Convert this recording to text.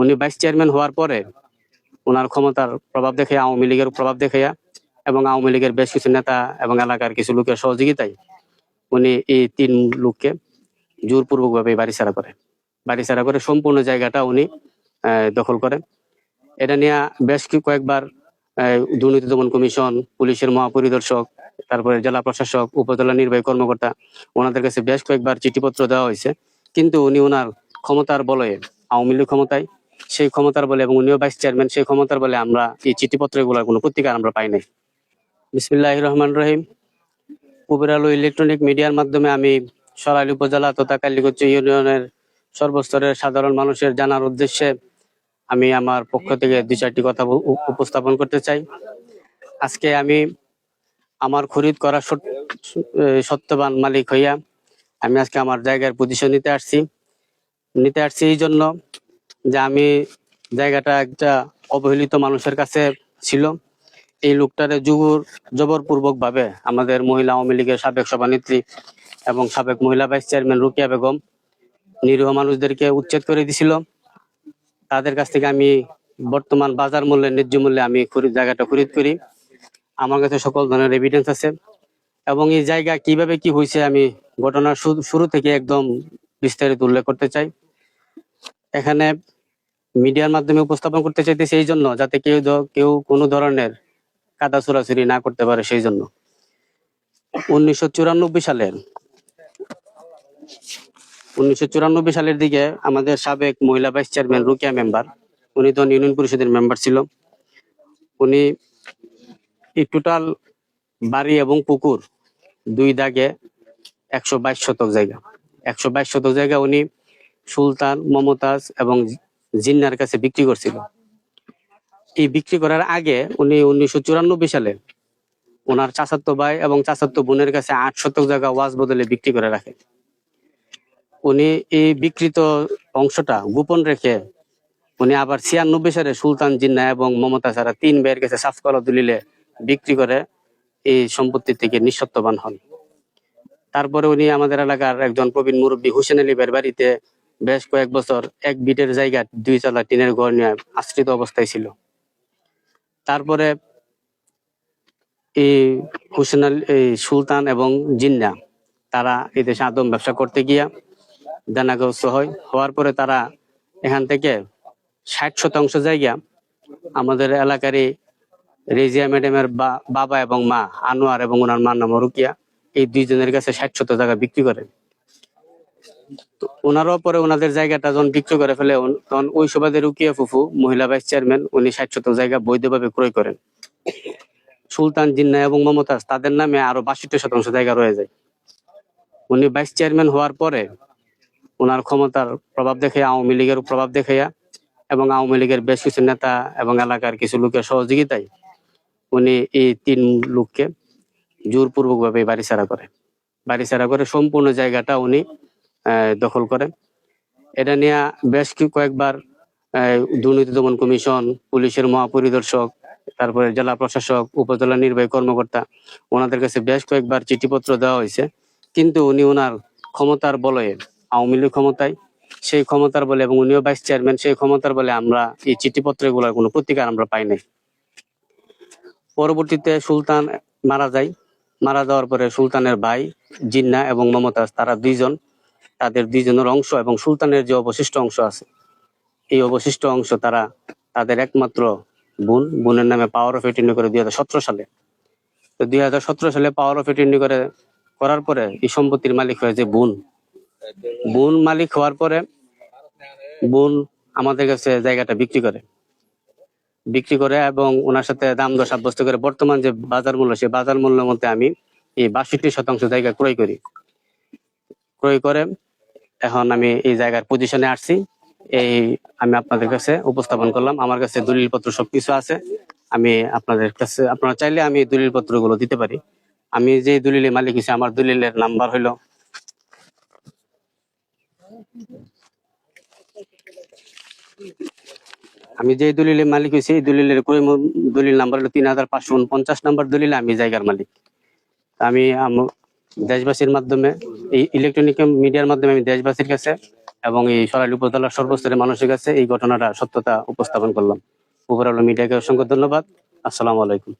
উনি vice chairman হওয়ার পরে ওনার ক্ষমতার প্রভাব দেখে, আওয়ামী লীগের প্রভাব দেখাইয়া এবং আওয়ামী লীগের বেশ কিছু নেতা এবং এলাকার কিছু লোকের সহযোগিতায় উনি এই তিন লোককে জোরপূর্বকভাবে বাড়ি ছাড়া করে। বাড়ি ছাড়া করে সম্পূর্ণ জায়গাটা উনি দখল করেন এটা নিয়ে বেশ কয়েকবার দুর্নীতি দমন কমিশন, পুলিশের মহাপরিদর্শক, তারপরে জেলা প্রশাসক, উপজেলা নির্বাহী কর্মকর্তা, ওনাদের কাছে বেশ কয়েকবার চিঠিপত্র দেওয়া হয়েছে। কিন্তু উনি ওনার ক্ষমতার বলয়ে, আওয়ামী লীগ ক্ষমতায় সেই ক্ষমতার বলে এবং উনিও ভাইস চেয়ারম্যান সেই ক্ষমতার বলে আমরা এই চিঠিপত্র এগুলোর কোনো পত্রিকা আমরা পাই নাই। বিসমিল্লাহ রহমান রহিম। কুবেরালু ইলেকট্রনিক মিডিয়ার মাধ্যমে আমি সরাইল উপজেলা তথা কালীগঞ্জ ইউনিয়নের সর্বস্তরের সাধারণ মানুষের জানার উদ্দেশ্যে আমি আমার পক্ষ থেকে দুই চারটি কথা উপস্থাপন করতে চাই। আজকে আমি আমার খরিদ করা সত- সত্যবান মালিক হইয়া আমি আজকে আমার জায়গার পজিশন নিতে আসছি। নিতে আসছি এই জন্য যে আমি জায়গাটা একটা অবহেলিত মানুষের কাছে ছিল। এই লোকটারে জুগুর জবরপূর্বক ভাবে আমাদের মহিলা আওয়ামী লীগের সাবেক সভানেত্রী এবং সাবেক মহিলা ভাইস চেয়ারম্যান রুকিয়া বেগম নিরীহ মানুষদেরকে উচ্ছেদ করে দিছিল। তাদের কাছ থেকে আমি বর্তমান বাজার মূল্যে, ন্যায্য মূল্যে আমি জায়গাটা খরিদ করি। আমার কাছে সকল ধরনের এভিডেন্স আছে এবং এই জায়গা কীভাবে কি হয়েছে আমি ঘটনার শুরু থেকে একদম বিস্তারিত উল্লেখ করতে চাই। এখানে মিডিয়ার মাধ্যমে উপস্থাপন করতে চাইতেছি এই জন্য, যাতে কেউ কেউ কোনো ধরনের কাদা চুরাচুরি না করতে পারে সেই জন্য। উনিশশো চুরানব্বই সালের, উনিশশো চুরানব্বই সালের দিকে আমাদের সাবেক মহিলা ভাইস চেয়ারম্যান রুকিয়া মেম্বার, উনি তো ইউনিয়ন পরিষদের মেম্বার ছিল। উনি টোটাল বাড়ি এবং পুকুর দুই দাগে একশো বাইশ শতক জায়গা। একশো বাইশ শতক জায়গা উনি সুলতান, মমতাজ এবং জিন্নার কাছে বিক্রি করছিল। এই বিক্রি করার আগে উনি উনিশশো চুরানব্বই সালে ওনার চাচাতো ভাই এবং চাচাতো বোনের কাছে আট শতক জায়গা ওয়াজ বদলে বিক্রি করে রাখে। উনি এই বিকৃত অংশটা গোপন রেখে উনি আবার ছিয়ানব্বই সালে সুলতান জিন্না এবং মমতা ছাড়া তিন ভাইয়ের কাছে সাফকলা দলিলে বিক্রি করে এই সম্পত্তি থেকে নিঃসত্ত্ববান হন। তারপরে উনি আমাদের এলাকার একজন প্রবীণ মুরব্বী হুসেন আলী বাড়িতে বেশ কয়েক বছর এক বিটের জায়গা দুই চালা টিনের ঘর নিয়ে আশ্রিত অবস্থায় ছিল। তারপরে এই হুসেন এই সুলতান এবং জিন্না, তারা এই দেশে আদম ব্যবসা করতে গিয়া দানাগ্রস্ত হয়। হওয়ার পরে তারা এখান থেকে ষাট শতাংশ জায়গা আমাদের এলাকারই রেজিয়া ম্যাডামের বাবা এবং মা আনোয়ার এবং ওনার মার নাম রুকিয়া এই দুইজনের কাছে ষাট শত জায়গা বিক্রি করে। তো ওনারও পরে ওনাদের জায়গাটা যখন বিক্রি করে ফেলে তখন ওই সুবাদে রুকিয়া ফুফু, মহিলা ভাইস চেয়ারম্যান, উনি ষাট শত জায়গা বৈধভাবে ক্রয় করেন। সুলতান জিন্না এবং মমতাজ তাদের নামে আরও বাষট্টি শতাংশ জায়গা রয়ে যায়। উনি ভাইস চেয়ারম্যান হওয়ার পরে ওনার ক্ষমতার প্রভাব দেখে আওয়ামী লীগের প্রভাব দেখাইয়া এবং আওয়ামী লীগের বেশ কিছু নেতা এবং এলাকার কিছু লোকের সহযোগিতায় উনি এই তিন লোককে জোরপূর্বক ভাবে বাড়ি ছাড়া করে। বাড়ি ছাড়া করে সম্পূর্ণ জায়গাটা উনি দখল করে। এটা নিয়ে বেশ কয়েকবার দুর্নীতি দমন কমিশন, পুলিশের মহাপরিদর্শক, তারপরে জেলা প্রশাসক, উপজেলা নির্বাহী কর্মকর্তা, ওনাদের কাছে বেশ কয়েকবার চিঠিপত্র দেওয়া হয়েছে। কিন্তু উনি ওনার ক্ষমতার বলয়ে, আওয়ামী লীগ ক্ষমতায়, সেই ক্ষমতার বলে এবং উনিও ভাইস চেয়ারম্যান, সেই ক্ষমতার বলে আমরা এই চিঠিপত্র এগুলোর কোনো পত্রিকা আমরা পাই নাই। পরবর্তীতে সুলতান মারা যায়। মারা যাওয়ার পরে সুলতানের ভাই জিন্না এবং মমতাজ, তারা দুইজন তাদের দুইজনের অংশ এবং সুলতানের যে অবশিষ্ট অংশ আছে, এই অবশিষ্ট অংশ তারা তাদের একমাত্র বোন, বোনের নামে পাওয়ার অফ এটর্নি করে দুই হাজার সতেরো সালে। তো দুই হাজার সতেরো সালে পাওয়ার অফ এটর্নি করে, করার পরে এই সম্পত্তির মালিক হয়েছে বোন। বোন মালিক হওয়ার পরে বোন আমাদের কাছে জায়গাটা বিক্রি করে। বিক্রি করে এবং ওনার সাথে দাম দর সাব্যস্ত করে বর্তমান যে বাজার মূল্য, সেই বাজার মূল্যের মধ্যে আমি এই বাষট্টি শতাংশ জায়গা ক্রয় করি। ক্রয় করে এখন আমি এই জায়গার পজিশনে আসছি। এই আমি আপনাদের কাছে উপস্থাপন করলাম। আমার কাছে দলিল পত্র সবকিছু আছে। আমি আপনাদের কাছে, আপনারা চাইলে আমি দলিল পত্রগুলো দিতে পারি। আমি যে দলিলের মালিক হিসেবে আমার দলিলের নাম্বার হলো আমি যে দলিলের মালিক হয়েছি, এই দলিলের দলিল নাম্বার হলো তিন হাজার পাঁচশো উনপঞ্চাশ নাম্বার দলিলে আমি জায়গার মালিক। আম- দেশবাসীর মাধ্যমে, এই ইলেকট্রনিক মিডিয়ার মাধ্যমে আমি দেশবাসীর কাছে এবং এই সরাইল উপজেলার সর্বস্তরের মানুষের কাছে এই ঘটনাটা সত্যতা উপস্থাপন করলাম। উপরাল মিডিয়াকে অসংখ্য ধন্যবাদ। আসসালামু আলাইকুম।